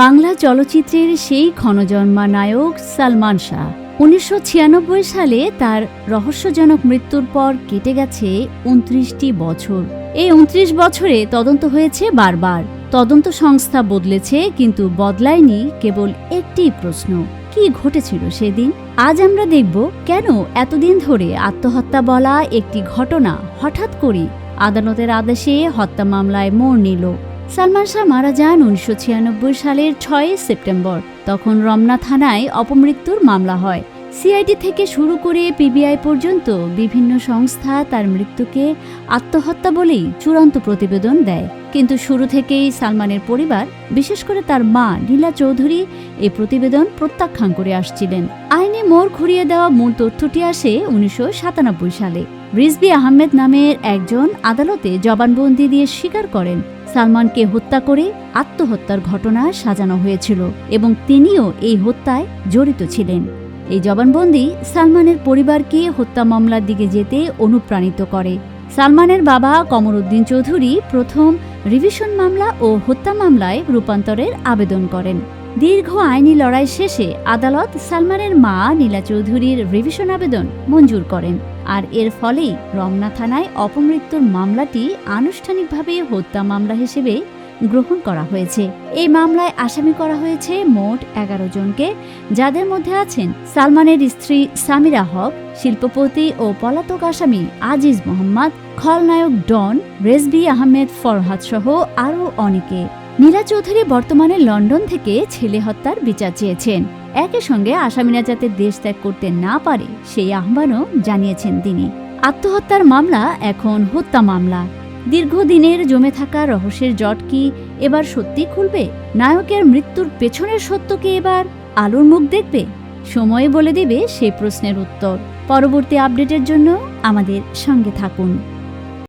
বাংলা চলচ্চিত্রের সেই ক্ষণজন্মা নায়ক সালমান শাহ। উনিশশো ছিয়ানব্বই সালে তার রহস্যজনক মৃত্যুর পর কেটে গেছে উনত্রিশটি বছর। এই উনত্রিশ বছরে তদন্ত হয়েছে বারবার। তদন্ত সংস্থা বদলেছে, কিন্তু বদলায়নি কেবল একটি প্রশ্ন, কি ঘটেছিল সেদিন? আজ আমরা দেখব কেন এতদিন ধরে আত্মহত্যা বলা একটি ঘটনা হঠাৎ করে আদালতের আদেশে হত্যা মামলায় মোড় নিল। সালমান শাহ মারা যান উনিশশো ছিয়ানব্বই সালের ছয় সেপ্টেম্বর, তখন রমনা থানায় অপমৃত্যুর মামলা হয়। সিআইডি থেকে শুরু করে পিবিআই পর্যন্ত বিভিন্ন সংস্থা তার মৃত্যুকে আত্মহত্যা বলেই চূড়ান্ত প্রতিবেদন দেয়। কিন্তু শুরু থেকেই সালমানের পরিবার, বিশেষ করে তার মা নীলা চৌধুরী এই প্রতিবেদন প্রত্যাখ্যান করে আসছিলেন। আইনে মোড় ঘুরিয়ে দেওয়া মূল তথ্যটি আসে উনিশশো সাতানব্বই সালে। রিজবি আহমেদ নামের একজন আদালতে জবানবন্দি দিয়ে স্বীকার করেন, সালমানকে হত্যা করে আত্মহত্যার ঘটনা সাজানো হয়েছিল এবং তিনিও এই হত্যায় জড়িত ছিলেন। এই জবানবন্দি সালমানের পরিবারকে হত্যা মামলার দিকে যেতে অনুপ্রাণিত করে। সালমানের বাবা কমরউদ্দিন চৌধুরী প্রথম রিভিশন মামলা ও হত্যা মামলায় রূপান্তরের আবেদন করেন। দীর্ঘ আইনি লড়াই শেষে আদালত সালমানের মা নীলা চৌধুরীর রিভিশন আবেদন মঞ্জুর করেন। আর এর ফলেই রমনা থানায় অপমৃত্যুর মামলাটি আনুষ্ঠানিকভাবে হত্যা মামলা হিসেবে গ্রহণ করা হয়েছে। এই মামলায় আসামি করা হয়েছে মোট এগারো জনকে, যাদের মধ্যে আছেন সালমানের স্ত্রী সামিরা হক, শিল্পপতি ও পলাতক আসামি আজিজ মোহাম্মদ, খলনায়ক ডন রেজবি আহমেদ ফরহাদ সহ আরও অনেকে। নীলা চৌধুরী বর্তমানে লন্ডন থেকে ছেলে হত্যার বিচার চেয়েছেন। একই সঙ্গে আসামিরা যাতে দেশ ত্যাগ করতে না পারে সেই আহ্বানও জানিয়েছেন তিনি। আত্মহত্যার মামলা এখন হত্যা মামলা। দীর্ঘদিনের জমে থাকা রহস্যের জট কি এবার সত্যি খুলবে? নায়কের মৃত্যুর পেছনের সত্য কি এবার আলোর মুখ দেখবে? সময় বলে দেবে সেই প্রশ্নের উত্তর। পরবর্তী আপডেটের জন্য আমাদের সঙ্গে থাকুন।